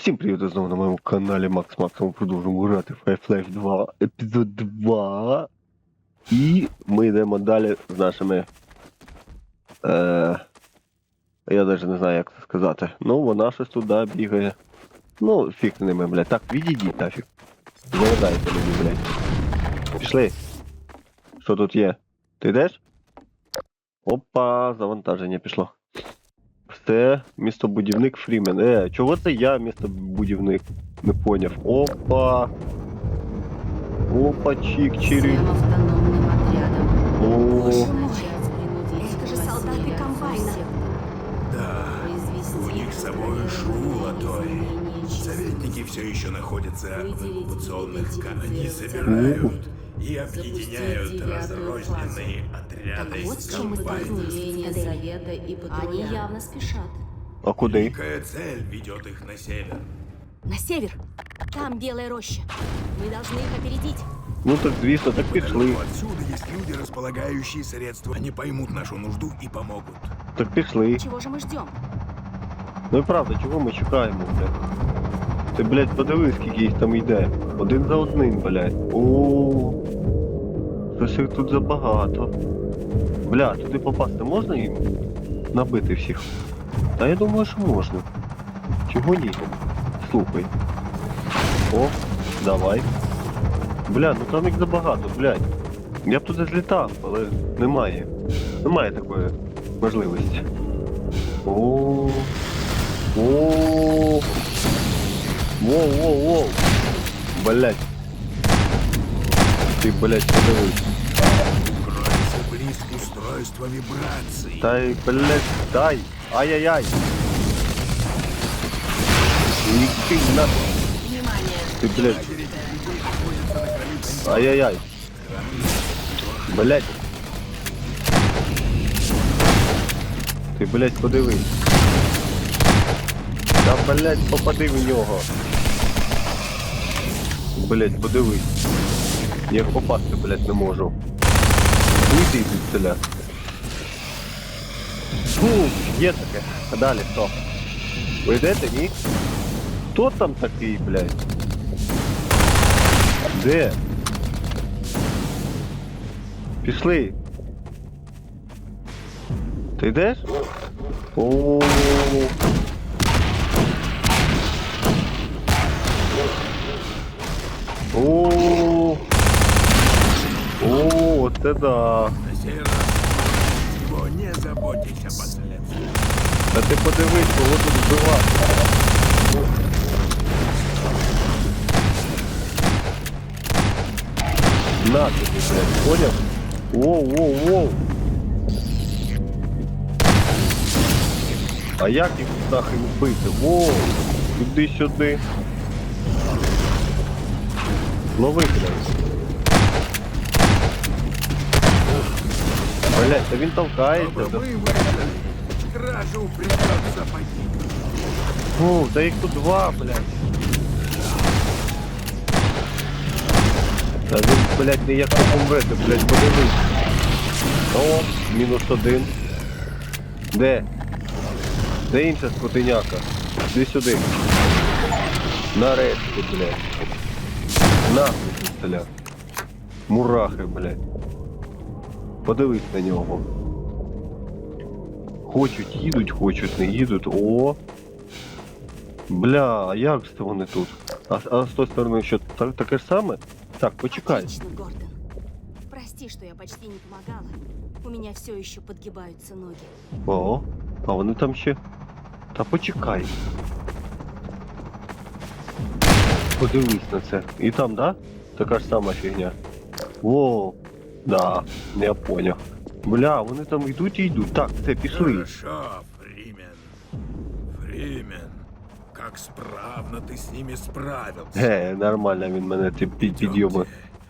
Всім привіт знову на моєму каналі Макс. Ми продовжуємо грати Half-Life 2, епізод 2. І ми йдемо далі з нашими. Е, я навіть не знаю, як це сказати. Ну, вона щось туди бігає. Ну, фіг з ними, блядь. Так, відійдіть нафіг. Завадайте мені, блядь. Пішли. Що тут є? Ти йдеш? Опа, завантаження пішло. Все, містобудівник Фрімен. Е, чого це я містобудівник? Не поняв. Опа. Опа, чик чирик Всем автономным отрядом. О, Начать принудительное Это же солдаты поселение комбайна. сектора. Да, Произвести у них с собой устранение шула той. изменения Советники все еще находятся в Выделить эвакуационных и камерах. Они идентифицировать собирают и Запустить объединяют девятую разрозненные отряды Так вот из с чем мы комбайнов. Пополнение совета и патруля. Они явно спешат. а куди? Великая цель ведет их на север. На север. Там белая роща. Мы должны их опередить. Ну так звісно, так пішли. Неподалеку отсюда есть люди, располагающие средства. Они поймут нашу нужду и помогут. Так пішли. Чего же мы ждем? Ну і правда, чого ми чекаємо, блядь? Ти, блядь, подивись, скільки їх там йде. Один за одним, блядь. О, щось їх тут забагато. Бля, туди попасти можна їм? Набити всіх? Та я думаю, що можна. Чого ні? Слухай. О, давай. Бля, ну там їх забагато, блядь. Я б туди злітав, але немає. Немає такої можливості. О. О. Воу, воу, воу. Блять. Ти, блять, подивись. Укройся близ устройства вибраций. Дай, блять, дай. Ай-яй-яй. Иди на. Ты, блядь. Ай-яй-яй. Блять. Ти, блять, подивись. Та, блять, попади в нього. Блять, подивись. Я попасти, блять, не можу. Уйди звідсиля. Фу, є таке. А далі хто? Ви ні? Хто там такий, блядь? Де? Пішли. Ти йдеш? О. О. О, оце да. Не заботьтесь о. Та ти подивись, кого тут вбивати. На тобі, блядь, поняв? Воу, воу, воу. А як їх нахрен вбити? Воу, іди сюди. Лови, блядь. Блядь, та він толкається. да. Попробуй выждать. Стражу придется погибнуть. О, да їх тут два, блядь. Та він, блядь, не помрете, блядь, подивись. О, мінус один. Де? Де інша скотиняка? Іди сюди. Нарешті, блядь. Нахуй стріля. Мурахи, блядь. Подивись на нього. Хочуть, їдуть, хочуть, не їдуть. О! Бля, а як це вони тут? А, а з тої сторони що так, таке ж саме? Так, почекай. Отлично, Гордон. Прости, что я почти не помогала. У меня все еще подгибаются ноги. О, а вони там ще. Та почекай. Подивись на це. І там, да? Така ж сама фігня. О, да, я поняв. Бля, вони там йдуть і йдуть. Так, це пішли. Хорошо, Фримен. Фрімен. как справно ты с ними справился. Е, нормально він мене ти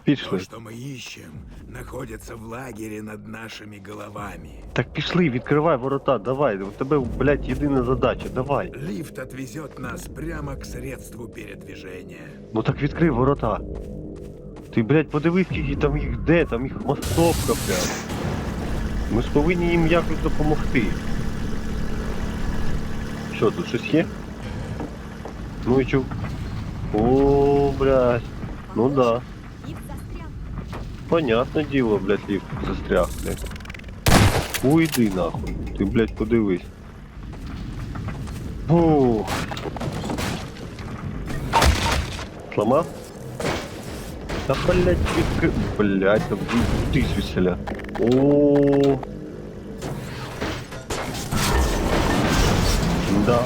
під, підйоби. То, Пішли. что мы ищем, находится в лагере над нашими головами. Так пішли, відкривай ворота, давай. У тебе, блядь, єдина задача, давай. Лифт отвезет нас прямо к средству передвижения. Ну так відкрий ворота. Ти, блядь, подивись, скільки там їх де, там їх масовка, блядь. Ми ж повинні їм якось допомогти. Що, тут щось є? Ну и чё? О, блядь. Ну да. Понятне діло, блядь, ліфт застряг, блядь. Уйди нахуй. Ти, блядь, подивись. Фух. Сломав? Та, блядь, відкри... Блядь, там ти звіселя. О. Да.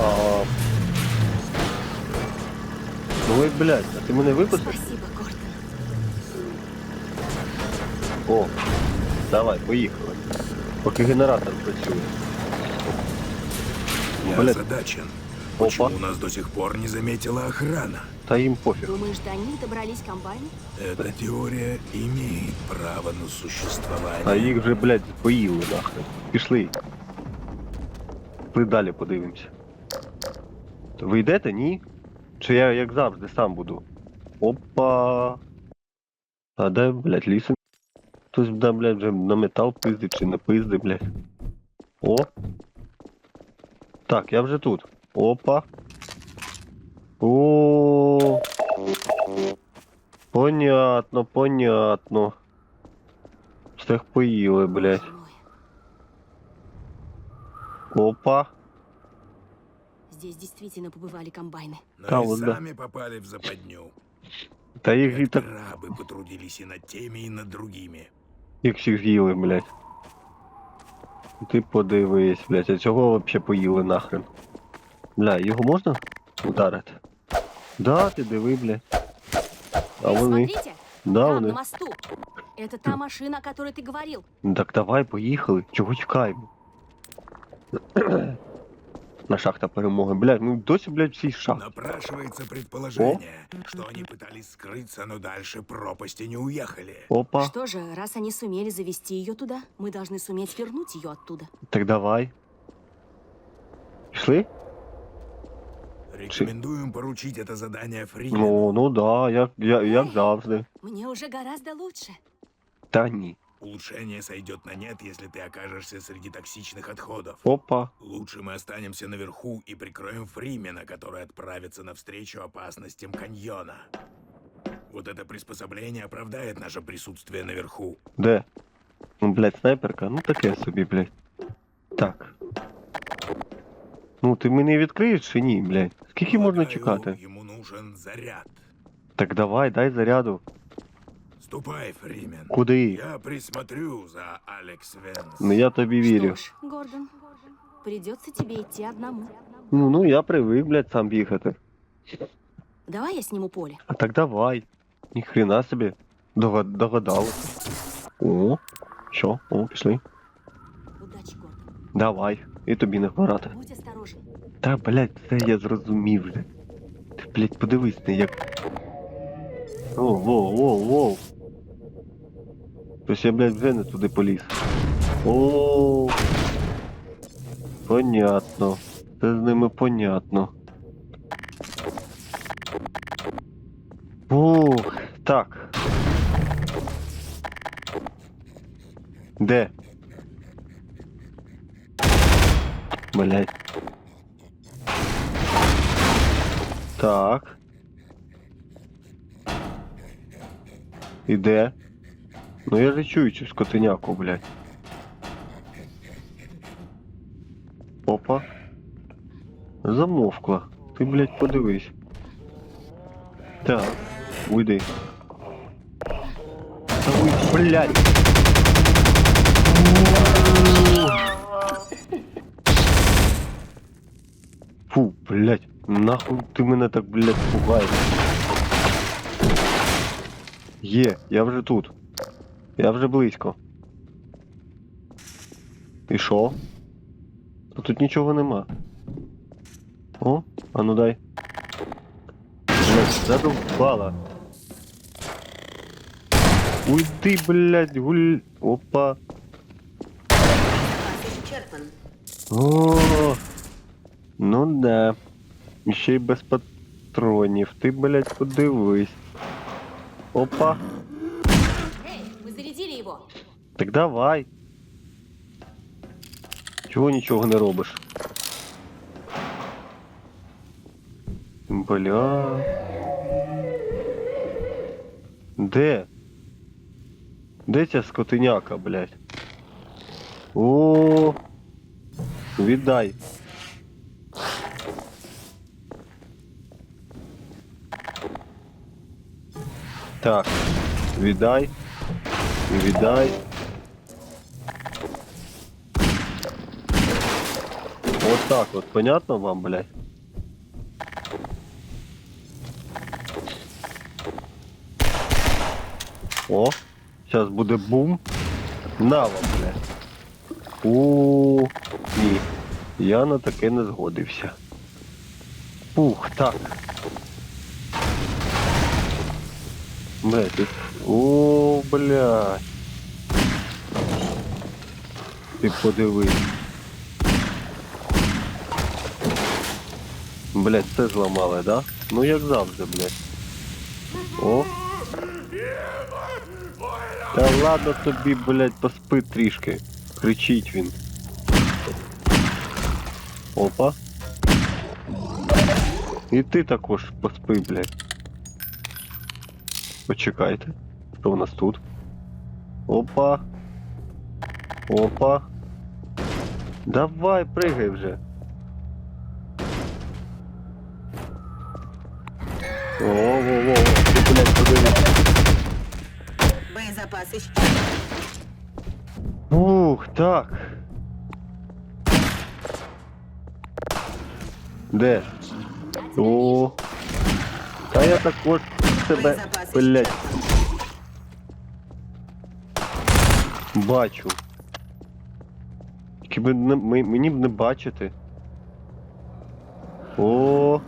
Ой, блядь, а ти мене випустив? Спасибо, О, давай, поїхали. Поки генератор працює. Я Блядь, озадачен. Опа. Почему нас до сих пор не заметила охрана? та їм пофіг. Думаешь, до них добрались комбайны? Эта теория имеет право на существование. А їх вже, блядь, поїли нахрен. Пішли. Пішли далі подивимося. Ви йдете, ні? Чи я як завжди сам буду? Опа. А де, блядь, лісен? Хтось, да, блядь, вже на метал пиздить чи не пизди, блядь. О. Так, я вже тут. Опа. О. Понятно, понятно. Всех поїли, блядь. Боже мой. Опа. Здесь действительно побывали комбайны. Но Да, и вот да. сами попали в западню. Та їх і Как так крабы потрудились и над теми, и над другими. Їх всіх з'їли, блядь. Ти подивись, блядь, а цього вообще поїли нахрен. Бля, його можна ударити? Да, ти диви, блядь. А вони. Смотрите, Да, там, на вони. мосту. Это та машина, о которой ты говорил. Так давай, поїхали. Чого чекаємо? На шахта перемоги. Блядь, ну досі, блядь, всі шахт. Напрашивается предположение, что они пытались скрыться, но дальше пропасти не уехали. Опа. Что же, раз они сумели завести ее туда, мы должны суметь вернуть ее оттуда. Так давай. Пішли? Рекомендуем поручить это задание Фримену. Ну, ну да, як, я, як завжди. Мне уже гораздо лучше. Та ні. Улучшение сойдет на нет, если ты окажешься среди токсичных отходов. Опа. Лучше мы останемся наверху и прикроем Фримена, который отправится навстречу опасностям каньона. Вот это приспособление оправдает наше присутствие наверху. Де? Ну, блядь, снайперка? Ну таке собі, блядь. Так. Ну, ти мене відкриєш чи ні, блядь? Скільки можна Полагаю, чекати? Ему нужен заряд. Так давай, дай заряду. Ступай, Фримен. Куди? Я присмотрю за Алекс Венс. Ну я тобі вірю. Что ж, Гордон, придется тебе идти одному. Ну, ну я привик, блядь, сам бігати. Давай я сниму поле. А так давай. Ніхрена собі. Догад... Догадалися. О, що? О, пішли. Удачи, Гордон. Давай. І тобі не хворати. Будь осторожен. Та, блядь, це я зрозумів вже. Ти, блядь, подивись на як. Воу, воу, воу, воу. Тож я, блядь, вже не туди поліз. О. Понятно. Це з ними понятно. Ух, так. Де? Блядь. Так. І де? Ну я же чую цю скотиняку, блядь. Опа. Замовкла. Ти, блядь, подивись. Так, уйди. Та уй, блядь. Фу, блядь, нахуй ти мене так, блядь, пугаєш. Є, я вже тут. Я вже близько. І що? А тут нічого нема. О, а ну дай. Задовбала. Уйди, блядь, гуль. Опа. О, ну да. Ще й без патронів. Ти, блядь, подивись. Опа. Так давай. Чого нічого не робиш? Бля. Де? Де ця скотиняка, блядь? О, віддай. Так, віддай. Віддай. Так вот, понятно вам, блядь? О, сейчас буде бум. На вам, блядь. У ні. Я на таке не згодився. Ух, так. Блядь, тут... О, блядь. Ти подивись. Блять, це зламали, да? Ну як завжди, блять. О. Та ладно тобі, блять, поспи трішки. Кричить він. Опа. І ти також поспи, блять. Почекайте. Що у нас тут? Опа. Опа. Давай, пригай вже. О-о-о, ти, блядь, подивись. Боезапас исчерпан. Ух, так. Де? О. Та я також себе, Боезапас блядь, бачу. Тільки б не, ми- мені б не бачити. О,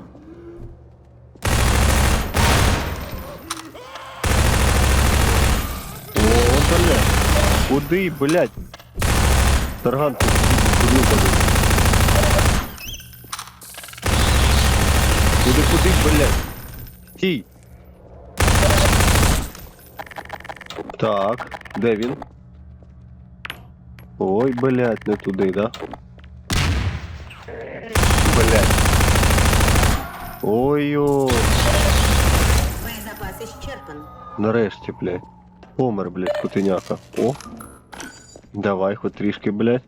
Куди, блядь? Тарган, ти куди куди? Блядь? Стій. Так, де він? Ой, блядь, не туди, да? Блядь. Ой-ой. Боезапас исчерпан. Нарешті, блядь. Помер, блядь, котеняка. О. Давай, хоч трішки, блядь.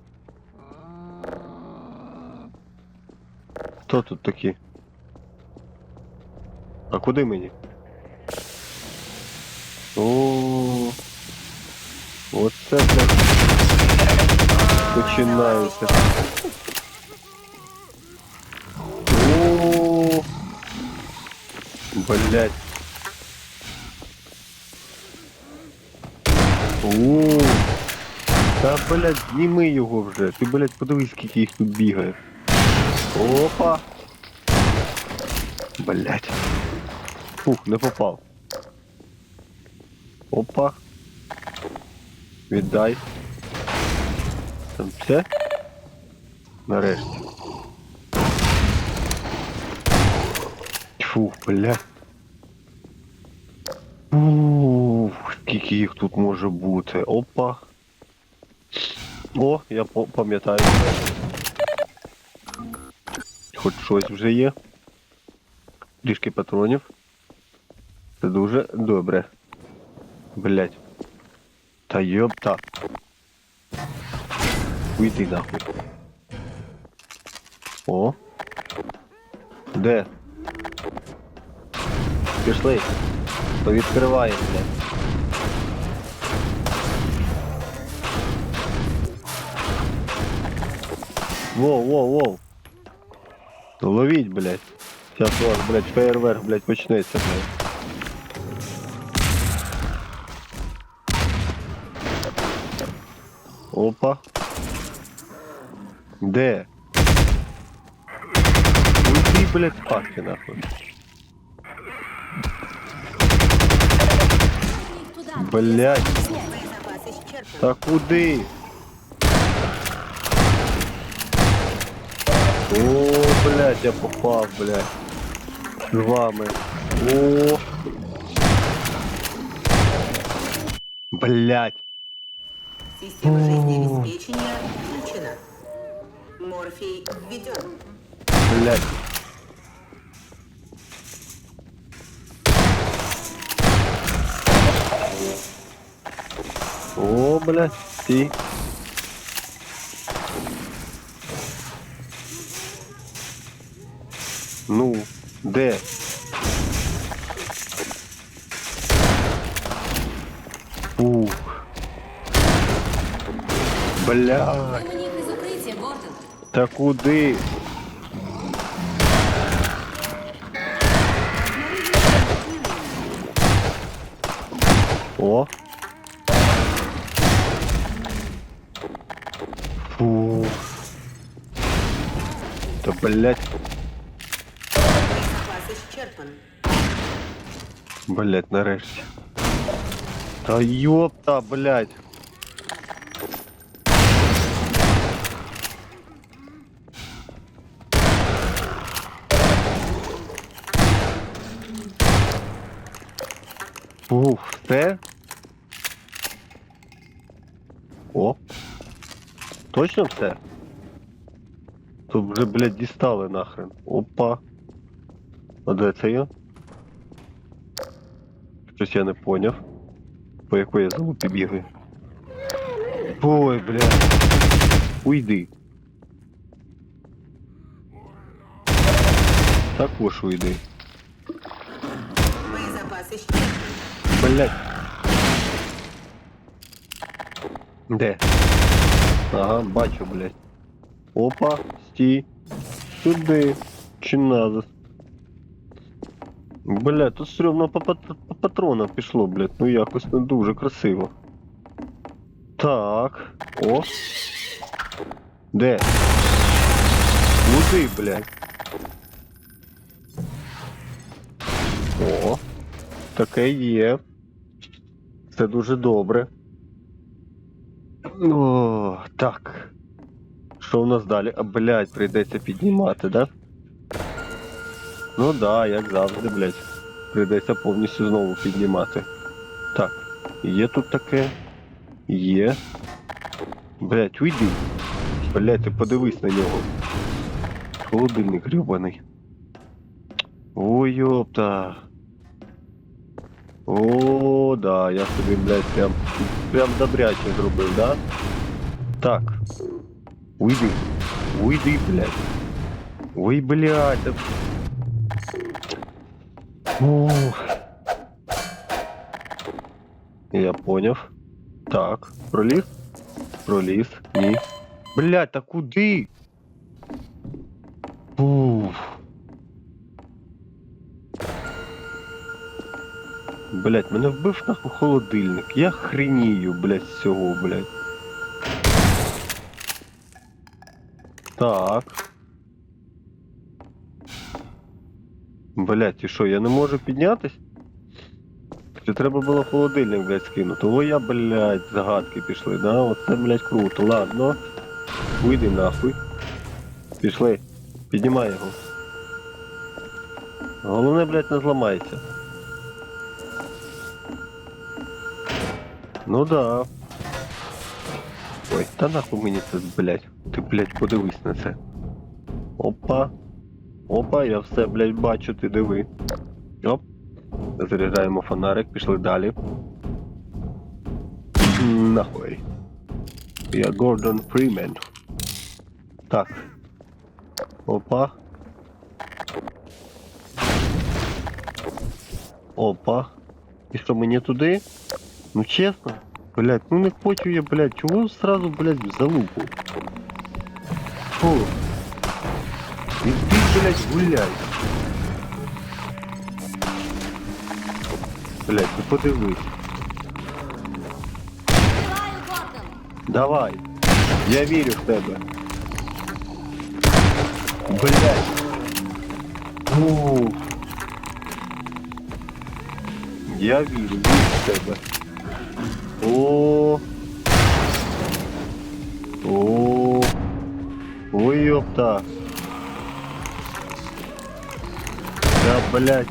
Хто тут такі? А куди мені? О. Оце, блядь. Починається. О. Блядь. О, та, блядь, зніми його вже. Ти, блядь, подивись, скільки їх тут бігає. Опа. Блядь. Фух, не попав. Опа. Віддай. Там все? Нарешті. Фух, блядь. Ух, скільки їх тут може бути. Опа. О, я пам'ятаю. Хоч щось вже є. Трішки патронів. Це дуже добре. Блять. Та йопта. Уйди нахуй. О. Де? Пішли. Повідкриваємо, блядь. Воу, воу, воу. Ловіть, блядь. Сейчас у вас, блядь, фейерверк, блядь, почнеться, блядь. Опа. Де? Уйди, блядь, спадки, нахуй. Туда. Блядь. Та куди? О, блядь, я попав, блядь. З вами. О. Блядь. Система жизнеобеспечения включена. Морфий введен. Блядь. О, блядь, ти. Ну, де? Ух. Бля, та куди? О. Фу. Да блять, Блять, нарешті. Та ёпта, блять. Ух, все? О. Точно все? Тут вже, блядь, дістали нахрен. Опа. А де це я? Щось я не поняв. По якої я залупі бігаю. Ой, блядь. Уйди. Також уйди. Боезапас исчерпан. Блять. Де? Ага, бачу, блять. Опа, стій. Сюди. Чи назад. Бля, тут стрьомно по, пат- по патронам пішло, блядь. Ну якось не дуже красиво. Так. О. Де? Куди, блядь? О. Таке є. Це дуже добре. О, так. Що у нас далі? А, блядь, прийдеться піднімати, да? Ну да, як завжди, блядь. Прийдеться повністю знову піднімати. Так, є тут таке. Є. Блядь, уйди. Блядь, ти подивись на нього. Холодильник грюбаний. Ой, ёпта. О, да, я собі, блядь, прям, прям добряче зробив, да? Так. Уйди. Уйди, блядь. Ой, блядь. Ух. Я поняв. Так, проліз? Проліз. Ні. Блядь, та куди? Уф. Блять, мене вбив нахуй холодильник. Я хренію, блять, з цього, блять. Так. Блять, і що, я не можу піднятись? Чи треба було холодильник, блять, скинути? О, я, блять, загадки пішли, да? Оце, блять, круто. Ладно. Уйди нахуй. Пішли. Піднімай його. Головне, блять, не зламайся. Ну да. Ой, та нахуй мені це, блядь. Ти, блядь, подивись на це. Опа. Опа, я все, блядь, бачу, ти диви. Оп. Заряджаємо фонарик, пішли далі. Нахуй. Я Гордон Фрімен. Так. Опа. Опа. І що мені туди? Ну чесно, блядь, ну не хочу я, блядь, чого сразу, блядь, в залупу? Фу. Іди, блядь, гуляй. Блядь, ну подивись. Убиваю, Гордон. Давай. Я вірю в тебе. Блядь. Фу. Я вірю, вірю в тебе. О. О. блядь.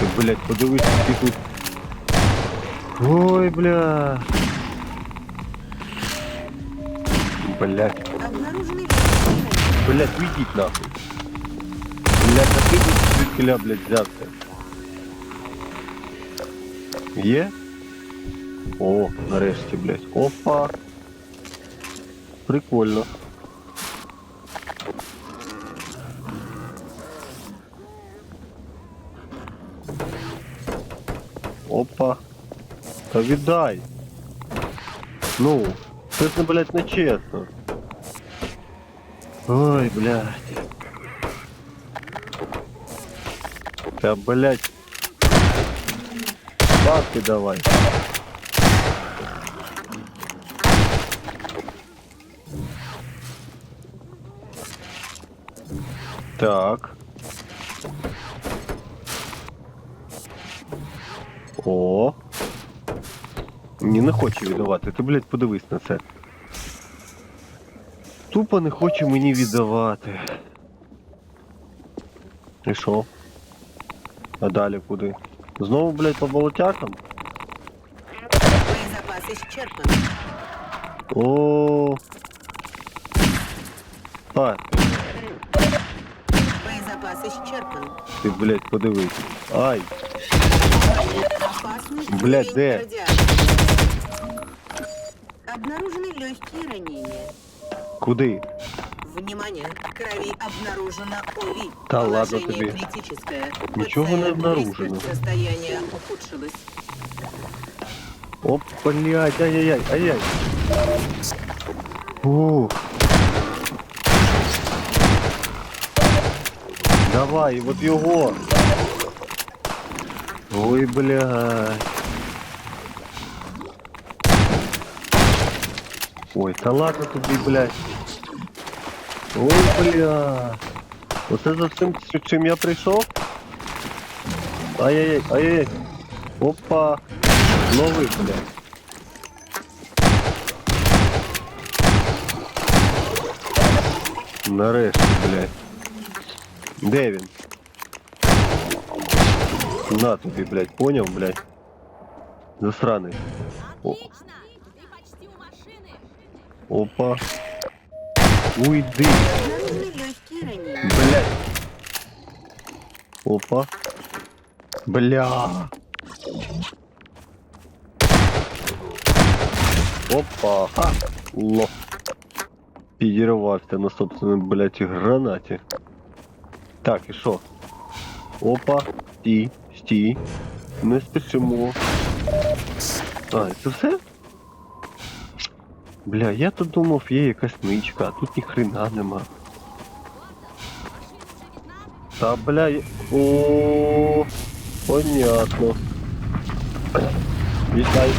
Ти, блядь, подивись, які тут. Ой, бля. Блядь. Блядь, уйдіть нахуй. Блядь, а ти звідкиля, блядь, взявся. Є? О, нарешті, блядь. Опа. Прикольно. Опа. Та віддай. Ну, це ж, блядь, нечесно. Ой, блядь. Та, блядь. Бабки давай. Так. О. Ні, не хоче віддавати. Ти, блядь, подивись на це. Тупо не хоче мені віддавати. І що? А далі куди? Знову, блядь, по болотякам? Боезапас исчерпан. О. А, Боезапас исчерпан. ти, блядь, подивись. Ай, Опасный Блядь, уровень радиации. Обнаружены легкие ранения. куди? Внимание! В крови обнаружено ОВИ. Да ладно тебе. критическое. Ничего не Пациент обнаружено. близко, Состояние ухудшилось. Оп, блядь, ай-яй-яй, ай-яй. Ух. Давай, от його. Ой, блядь. Ой, та ладно тобі, блядь. Ой, блядь. Оце за всім, з чим я прийшов? Ай-яй-яй, ай-яй-яй. Опа. Новий, блядь. Нарешті, блядь. Де він? На тобі, блядь, поняв, блядь? Засраний. О, Отлично! Ты почти у машины. опа. Уйди, Обнаружены легкие ранения. блядь. Опа. Бля. Опа. Ха. Лох. Підірвався на собственному, блядь, гранаті. Так, і що? Опа. Стій, стій. Не спішимо. А, це все? Бля, я тут думав, є якась ничка, а тут ні хрена нема. Та бля, о, понятно. Вітай.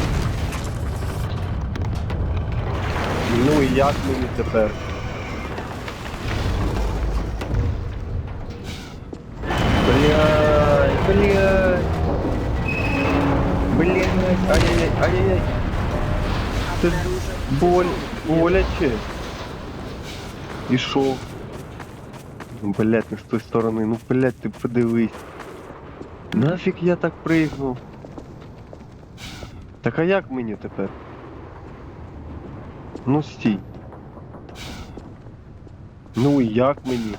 Ну і як мені тепер? Ай-яй-яй, ай-яй-яй. Це боль, боляче. І що? Ну, блядь, не з тої сторони. Ну, блядь, ти подивись. Нафіг я так пригнув? Так а як мені тепер? Ну стій. Ну як мені?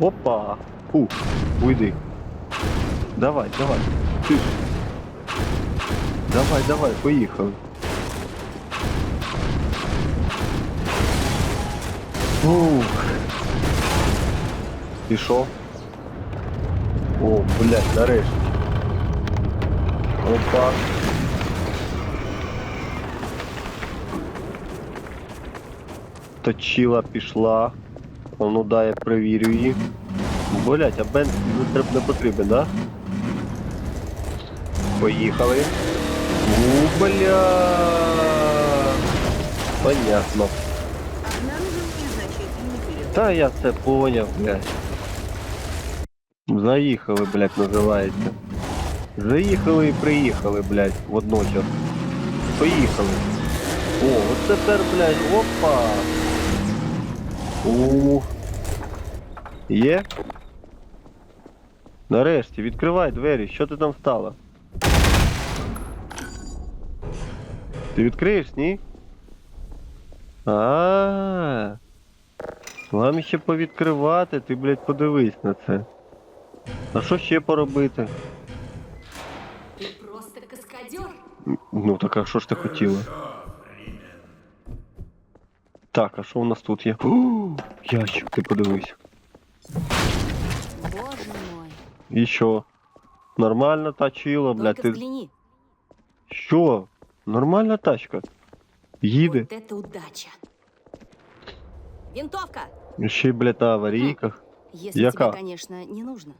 Опа! Фу, уйди. Давай, давай. Ж. Давай, давай, поїхали. Ух. Пішов. О, блядь, нарешті. Опа. Точила пішла. Ну да, я перевірю її. Блять, а треб- не потрібен, да? Поїхали. У, бля. Понятно. Та я це поняв, блядь. Заїхали, блядь, називається. Заїхали і приїхали, блядь, водночас. Поїхали. О, от тепер, блядь, опа. У. Є? Нарешті, відкривай двері, що ти там стала? Ти відкриєш, ні? А. Вам ще повідкривати, ти, блядь, подивись на це. А що ще поробити? Ты просто каскадер. Ну так а що ж ти хотіла? Так, а що у нас тут є? О, ящик, ти подивись. Боже мой. І що? Нормальна тачила, блядь, ти. Що? Нормальна тачка. Їде. Вот это удача. Винтовка! Ще й, блядь, на аварійках. Если Яка? тебе, конечно, не нужно.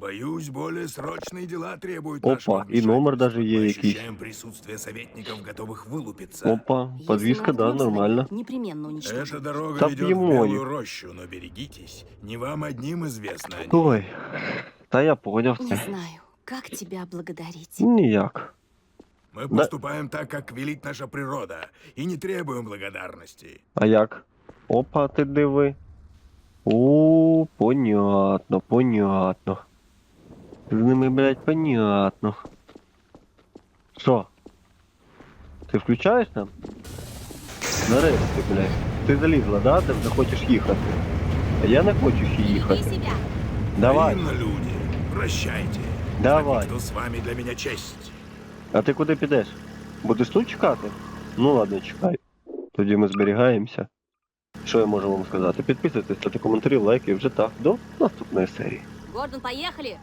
Боюсь, более срочные дела требуют Опа, нашего и номер даже вмешательства. Мы є якийсь. ощущаем присутствие советников, готовых вылупиться. Опа, Если подвіска, да, наткнемся на нормально. них, Непременно уничтожим. Эта дорога Да ведет в ему Белую их. рощу, но берегитесь. Не вам одним известно о ней. Ой. Та я поняв Не це. знаю, как тебя благодарить. Ніяк. Мы Да. поступаем так, как велит наша природа, и не требуем благодарности. А як? Опа, ти диви. О, понятно, понятно. З ними, блядь, понятно. Що? Ти включаєш нам? Нарешті, блядь. Ти залізла, да? Ти вже хочеш їхати. А я не хочу ще Веди їхати. себя! Давай, Взаимно, люди, прощайте. давай. Что с вами для меня честь. А ти куди підеш? Будеш тут чекати? Ну ладно, чекай. Тоді ми зберігаємося. Що я можу вам сказати? Підписуйтесь, ставте коментарі, лайки вже так. До наступної серії. Гордон, поехали!